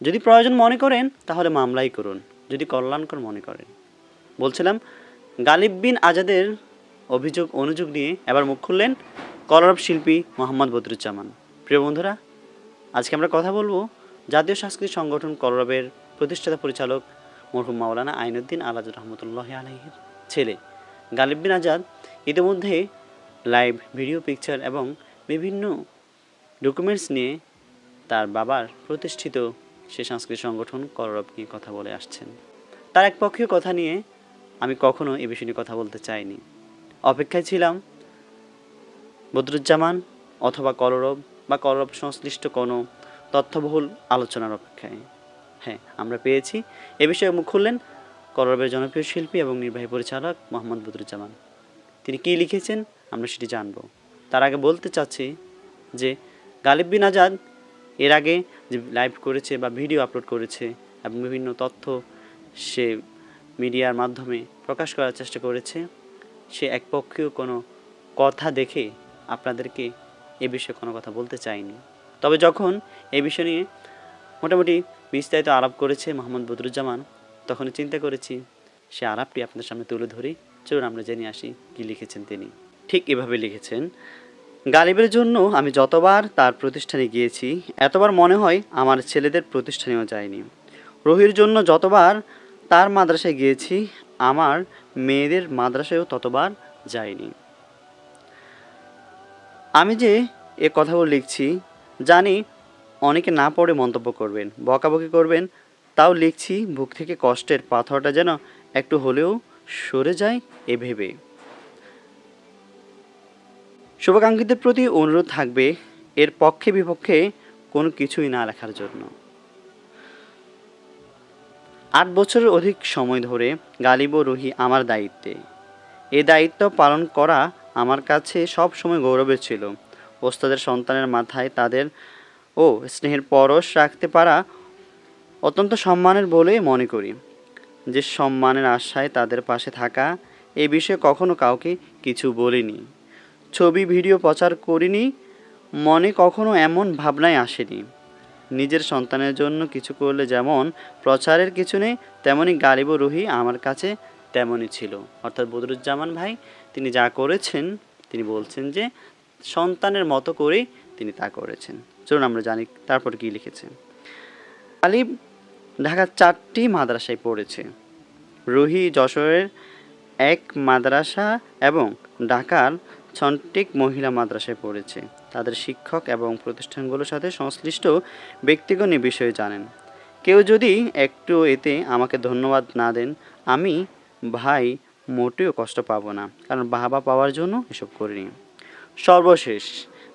যদি প্রয়োজন মনে করেন, তাহলে মামলাই করুন। যদি কল্যাণকর মনে করেন। বলছিলাম, গালিব বিন আজাদের অভিযোগ, অনুযোগ নিয়ে এবার মুখ খুললেন কলরব শিল্পী মোহাম্মদ বদরুজ্জামান। প্রিয় বন্ধুরা, আজকে আমরা কথা বলব জাতীয় সাংস্কৃতিক সংগঠন কলরবের প্রতিষ্ঠাতা পরিচালক মরহুম মাওলানা আইনুদ্দিন আলাজ রহমতুল্লাহ আলহির ছেলে। গালিব বিন আজাদ ইতিমধ্যে লাইভ ভিডিও, পিকচার এবং বিভিন্ন ডকুমেন্টস নিয়ে তার বাবার প্রতিষ্ঠিত সে সাংস্কৃতিক সংগঠন কররব নিয়ে কথা বলে আসছেন। তার এক পক্ষীয় কথা নিয়ে আমি কখনো এ বিষয়ে নিয়ে কথা বলতে চাইনি। অপেক্ষায় ছিলাম, বদরুজ্জামান অথবা কলরব বা কলরব সংশ্লিষ্ট কোনো তথ্যবহুল আলোচনার অপেক্ষায়। হ্যাঁ আমরা পেয়েছি। এ বিষয়ে মুখ খুললেন কলরবের জনপ্রিয় শিল্পী এবং নির্বাহী পরিচালক মোহাম্মদ বদরুজ্জামান। তিনি কী লিখেছেন আমরা সেটি জানব। তার আগে বলতে চাচ্ছি যে গালিব বিন আজাদ এর আগে যে লাইভ করেছে বা ভিডিও আপলোড করেছে এবং বিভিন্ন তথ্য সে মিডিয়ার মাধ্যমে প্রকাশ করার চেষ্টা করেছে, সে একপক্ষীয় কোনো কথা দেখে আপনাদেরকে এ বিষয়ে কোনো কথা বলতে চায়নি। তবে যখন এ বিষয় নিয়ে মোটামুটি বিস্তারিত আলাপ করেছে মোহাম্মদ বদরুজ্জামান তখন চিন্তা করেছি, সে আলাপটি আপনাদের সামনে তুলে ধরি। চলুন আমরা জেনে আসি কী লিখেছেন তিনি। ঠিক এভাবে লিখেছেন গালিবের জন্য আমি যতবার তার প্রতিষ্ঠানে গিয়েছি, এতবার মনে হয় আমার ছেলেদের প্রতিষ্ঠানেও যায়নি। রহির জন্য যতবার তার মাদ্রাসায় গিয়েছি, আমার মেয়েদের মাদ্রাসায়ও ততবার যায়নি। আমি যে এ কথাগুলো লিখছি, জানি অনেকে না পড়ে মন্তব্য করবেন, বকাবকি করবেন, তাও লিখছি, বুক থেকে কষ্টের পাথরটা যেন একটু হলেও সরে যায় এ ভেবে। শুভাকাঙ্ক্ষীদের প্রতি অনুরোধ থাকবে, এর পক্ষে বিপক্ষে কোনো কিছুই না লেখার জন্য। আট বছরের অধিক সময় ধরে গালিব ও রুহি আমার দায়িত্বে। এ দায়িত্ব পালন করা আমার কাছে সব সময় গৌরবের ছিল। ওস্তাদের সন্তানের মাথায় তাদের ও স্নেহের পরশ রাখতে পারা অত্যন্ত সম্মানের বলে মনে করি। যে সম্মানের আশায় তাদের পাশে থাকা এ বিষয়ে কখনো কাউকে কিছু বলিনি। ছবি, ভিডিও প্রচার করিনি। মনে কখনো এমন ভাবনাই আসেনি। নিজের সন্তানের জন্য কিছু করলে যেমন প্রচারের কিছু নেই তেমনই গালিব রুহি আমার কাছে তেমনই ছিল। অর্থাৎ বদরুজ্জামান ভাই, তিনি যা করেছেন, তিনি বলছেন যে, সন্তানের মতো করেই তিনি তা করেছেন। চলুন আমরা জানি তারপর কি লিখেছেন গালিব ঢাকার চারটি মাদ্রাসায় পড়েছে। রুহি, যশোরের এক মাদ্রাসা এবং ঢাকার ছন্টিক মহিলা মাদ্রাসায় পড়েছে। তাদের শিক্ষক এবং প্রতিষ্ঠানগুলোর সাথে সংশ্লিষ্ট ব্যক্তিগণ এ বিষয়ে জানেন। কেউ যদি একটু এতে আমাকে ধন্যবাদ না দেন, আমি ভাই মোটেও কষ্ট পাবো না, কারণ বাহাবা পাওয়ার জন্য এসব করিনি। সর্বশেষ,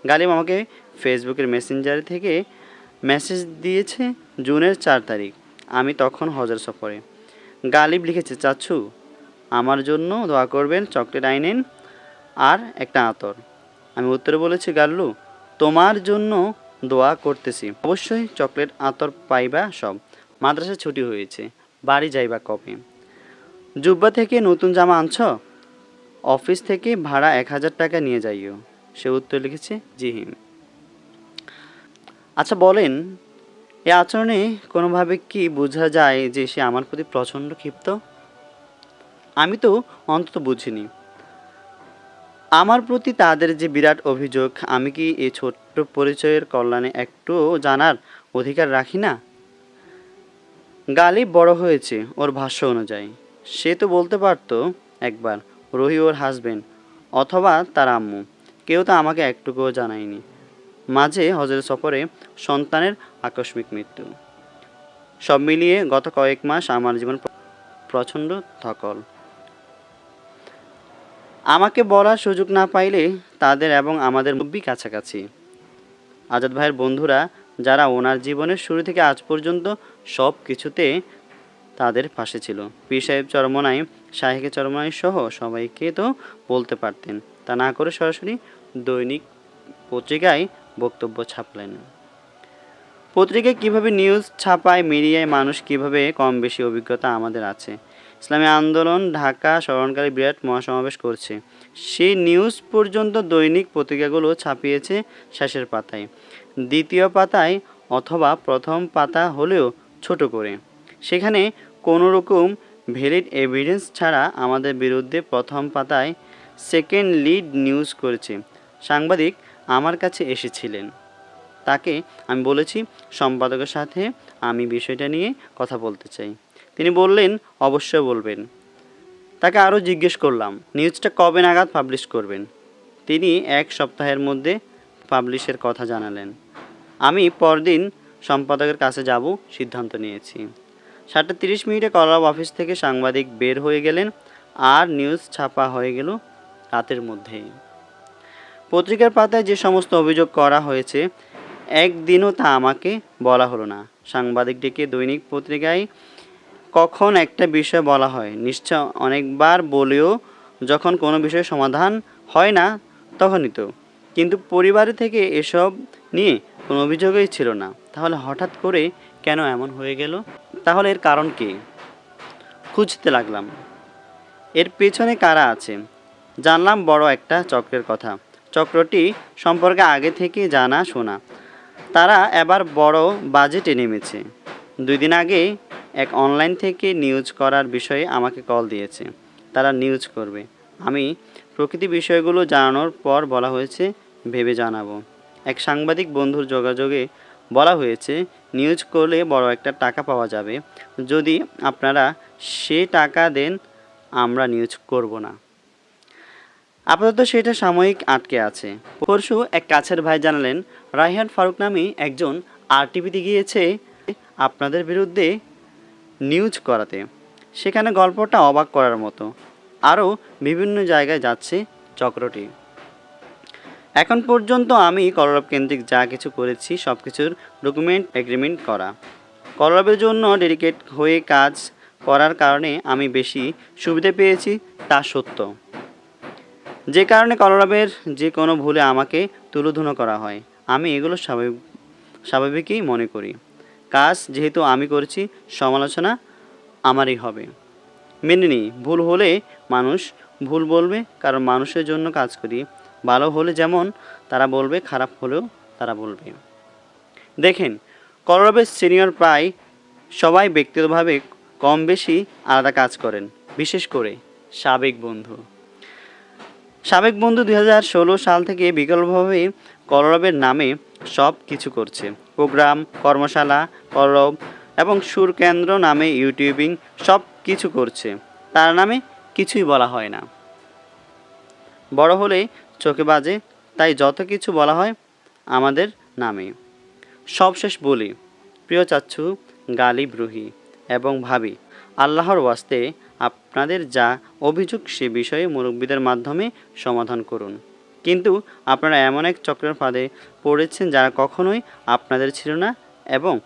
গালিব আমাকে ফেসবুকের মেসেঞ্জার থেকে মেসেজ দিয়েছে জুনের চার তারিখ। আমি তখন হজর সফরে। গালিব লিখেছে চাচ্ছু আমার জন্য দোয়া করবেন, চকলেট আইনেন আর একটা আতর। আমি উত্তরে বলেছি, গাল্লু, তোমার জন্য দোয়া করতেছি। অবশ্যই চকলেট আতর পাইবা সব। মাদ্রাসা ছুটি হয়েছে, বাড়ি যাইবা কবে? জুব্বা থেকে নতুন জামা আনছ? অফিস থেকে ভাড়া এক হাজার টাকা নিয়ে যাইও। সে উত্তর লিখেছে, জি হিম আচ্ছা বলেন, এ আচরণে কোনোভাবে কি বোঝা যায় যে সে আমার প্রতি প্রচণ্ড ক্ষিপ্ত? আমি তো অন্তত বুঝিনি। আমার প্রতি তাদের যে বিরাট অভিযোগ, আমি কি এই ছোট্ট পরিচয়ের কল্যাণে একটু জানার অধিকার রাখি না? গালিব বড় হয়েছে ওর ভাষ্য অনুযায়ী। সে তো বলতে পারতো একবার, রহি ওর হাজবেন্ড অথবা তার আম্মু। কেউ তো আমাকে একটুকুও জানায়নি। মাঝে হজের সফরে সন্তানের আকস্মিক মৃত্যু। সব মিলিয়ে গত কয়েক মাস আমার জীবন প্র- প্রচণ্ড ধকল। আমাকে বলার সুযোগ না পাইলে তাদের এবং আমাদের মুব্বি কাছাকাছি। আজাদ ভাইয়ের বন্ধুরা, যারা ওনার জীবনের শুরু থেকে আজ পর্যন্ত সব কিছুতে তাদের পাশে ছিল। পীর সাহেব চরমনাই শাহেকে চরমনাই সহ সবাইকে তো বলতে পারতেন। তা না করে সরাসরি দৈনিক পত্রিকায় বক্তব্য ছাপলেন। পত্রিকায় কীভাবে নিউজ ছাপায়, মিডিয়ায় মানুষ কীভাবে কম বেশি অভিজ্ঞতা আমাদের আছে ইসলামী আন্দোলন ঢাকা স্মরণকারী বিরাট মহাসমাবেশ করছে। সেই নিউজ পর্যন্ত দৈনিক পত্রিকাগুলো ছাপিয়েছে শেষের পাতায়। দ্বিতীয় পাতায় অথবা প্রথম পাতা হলেও ছোট করে। সেখানে কোনো রকম ভ্যালিড এভিডেন্স ছাড়া আমাদের বিরুদ্ধে প্রথম পাতায় সেকেন্ড লিড নিউজ করেছে। সাংবাদিক আমার কাছে এসেছিলেন। তাকে আমি বলেছি, সম্পাদকের সাথে আমি বিষয়টা নিয়ে কথা বলতে চাই। তিনি বললেন, অবশ্যই বলবেন। তাকে আরও জিজ্ঞেস করলাম, নিউজটা কবে নাগাদ পাবলিশ করবেন? তিনি এক সপ্তাহের মধ্যে পাবলিশের কথা জানালেন। আমি পরদিন সম্পাদকের কাছে যাব, সিদ্ধান্ত নিয়েছি। সাতটা তিরিশ মিনিটে কলরব অফিস থেকে সাংবাদিক বের হয়ে গেলেন আর নিউজ ছাপা হয়ে গেল রাতের মধ্যেই। পত্রিকার পাতায় যে সমস্ত অভিযোগ করা হয়েছে, একদিনও তা আমাকে বলা হলো না। সাংবাদিক ডেকে দৈনিক পত্রিকায় কখন একটা বিষয় বলা হয়? নিশ্চয় অনেকবার বলেও যখন কোনো বিষয়ের সমাধান হয় না, তখনই তো। কিন্তু পরিবারে থেকে এসব নিয়ে কোনো অভিযোগই ছিল না। তাহলে হঠাৎ করে কেন এমন হয়ে গেল? তাহলে এর কারণ কি? খুঁজতে লাগলাম। এর পেছনে কারা আছে? জানলাম বড় একটা চক্রের কথা। চক্রটি সম্পর্কে আগে থেকে জানা শোনা। তারা এবার বড় বাজেটে নেমেছে। দুই দিন আগে এক অনলাইন থেকে নিউজ করার বিষয়ে আমাকে কল দিয়েছে। তারা নিউজ করবে। আমি প্রকৃতি বিষয়গুলো জানানোর পর বলা হয়েছে, ভেবে জানাব। এক সাংবাদিক বন্ধুর যোগাযোগে বলা হয়েছে নিউজ করলে বড় একটা টাকা পাওয়া যাবে। যদি আপনারা সে টাকা দেন, আমরা নিউজ করব না। আপাতত সেটা সাময়িক আটকে আছে। পরশু এক কাছের ভাই জানালেন রাইহান ফারুক নামে একজন আরটিভিতে গিয়েছে। আপনাদের বিরুদ্ধে নিউজ করাতে। সেখানে গল্পটা অবাক করার মতো। আরও বিভিন্ন জায়গায় যাচ্ছে চক্রটি। এখন পর্যন্ত আমি কলরব কেন্দ্রিক যা কিছু করেছি সব কিছুর ডকুমেন্ট এগ্রিমেন্ট করা। কলরবের জন্য ডেডিকেট হয়ে কাজ করার কারণে আমি বেশি সুবিধে পেয়েছি, তা সত্য। যে কারণে কলরবের যে কোনো ভুলে আমাকে তুলোধুনো করা হয়। আমি এগুলো স্বাভাবিক, স্বাভাবিকই মনে করি। কাজ যেহেতু আমি করেছি, সমালোচনা আমারই হবে। মেনে নিই, ভুল হলে মানুষ ভুল বলবে, কারণ মানুষের জন্য কাজ করি। ভালো হলে যেমন, তারা বলবে, খারাপ হলেও তারা বলবে। দেখেন, কলরবের সিনিয়র প্রায় সবাই ব্যক্তিগতভাবে কম বেশি আলাদা কাজ করেন, বিশেষ করে সাবেক বন্ধু। সাবেক বন্ধু দুই হাজার ষোলো সাল থেকে বিকল্পভাবে কলরবের নামে সব কিছু করছে। প্রোগ্রাম, কর্মশালা, কলরব এবং সুরকেন্দ্র নামে ইউটিউবিং সব কিছু করছে। তার নামে কিছুই বলা হয় না। বড় হলেই চোখে বাজে, তাই যত কিছু বলা হয় আমাদের নামে। সবশেষ বলি, প্রিয় চাচ্ছু গালিব রুহি এবং ভাবি, আল্লাহর ওয়াস্তে আপনাদের যা অভিযোগ সে বিষয়ে মুরব্বীদের মাধ্যমে সমাধান করুন। কিন্তু আপনারা এমন এক চক্রের ফাঁদে পড়েছেন যারা কখনোই আপনাদের ছিল না এবং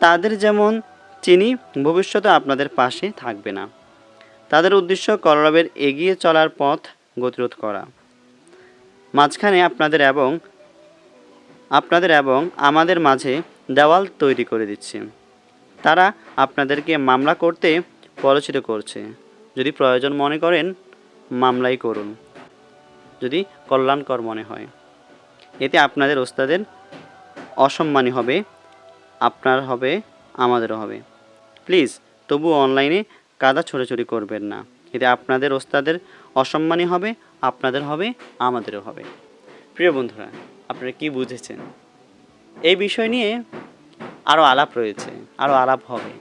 তাদের যেমন চিনি ভবিষ্যতে আপনাদের পাশে থাকবে না। তাদের উদ্দেশ্য কলরবের এগিয়ে চলার পথ গতিরোধ করা। মাঝখানে আপনাদের এবং আপনাদের এবং আমাদের মাঝে দেওয়াল তৈরি করে দিচ্ছে। তারা আপনাদেরকে মামলা করতে পরিচিত করছে। যদি প্রয়োজন মনে করেন, মামলাই করুন। যদি কল্যাণকর মনে হয়। এতে আপনাদের ওস্তাদের অসম্মানী হবে, আপনার হবে, আমাদেরও হবে। প্লিজ তবু অনলাইনে কাদা ছোড়াছুড়ি করবেন না। এতে আপনাদের ওস্তাদের অসম্মানী হবে, আপনাদের হবে, আমাদেরও হবে। প্রিয় বন্ধুরা, আপনারা কি বুঝেছেন? এই বিষয় নিয়ে আরও আলাপ রয়েছে, আরও আলাপ হবে।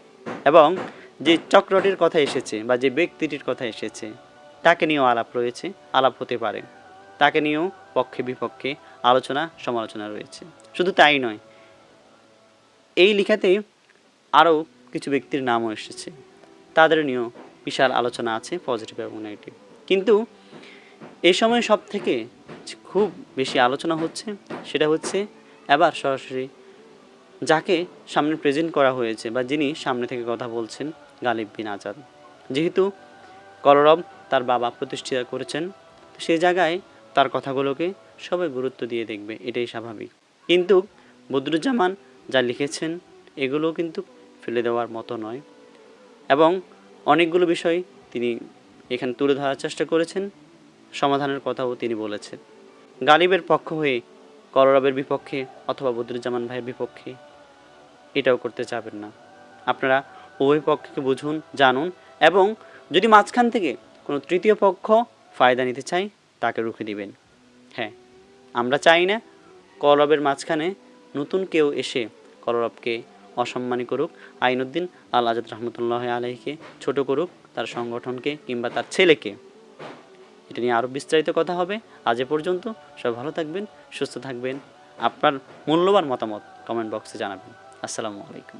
এবং যে চক্রটির কথা এসেছে বা যে ব্যক্তিটির কথা এসেছে, তাকে নিয়েও আলাপ রয়েছে, আলাপ হতে পারে। তাকে নিয়েও পক্ষে বিপক্ষে আলোচনা, সমালোচনা রয়েছে। শুধু তাই নয়, এই লেখাতে আরও কিছু ব্যক্তির নামও এসেছে। তাদের নিয়েও বিশাল আলোচনা আছে পজিটিভ এবং নেগেটিভ কিন্তু এই সময় সব থেকে খুব বেশি আলোচনা হচ্ছে, সেটা হচ্ছে এবার সরাসরি যাকে সামনে প্রেজেন্ট করা হয়েছে বা যিনি সামনে থেকে কথা বলছেন, গালিব বিন আজাদ। যেহেতু কলরব তার বাবা প্রতিষ্ঠা করেছেন সেই জায়গায় তার কথাগুলোকে সবাই গুরুত্ব দিয়ে দেখবে, এটাই স্বাভাবিক। কিন্তু বদরুজ্জামান যা লিখেছেন এগুলো কিন্তু ফেলে দেওয়ার মতো নয়। এবং অনেকগুলো বিষয় তিনি এখানে তুলে ধরার চেষ্টা করেছেন, সমাধানের কথাও তিনি বলেছেন। গালিবের পক্ষ হয়ে, কলরবের বিপক্ষে অথবা বদরুজ্জামান ভাইয়ের বিপক্ষে এটাও করতে চাবেন না। আপনারা উভয় পক্ষকে বুঝুন, জানুন, এবং যদি মাঝখান থেকে কোনো তৃতীয় পক্ষ ফায়দা নিতে চাই তাকে রুখে দিবেন। হ্যাঁ আমরা চাই না কলরবের মাঝখানে নতুন কেউ এসে কলরবকে অসম্মানী করুক, আইনুদ্দিন আল আজাদ রহমতুল্লাহ আলহীকে ছোট করুক, তার সংগঠনকে কিংবা তার ছেলেকে। এটা নিয়ে আরও বিস্তারিত কথা হবে। আজ এ পর্যন্ত সবাই ভালো থাকবেন, সুস্থ থাকবেন। আপনার মূল্যবান মতামত কমেন্ট বক্সে জানাবেন। আসসালামু আলাইকুম।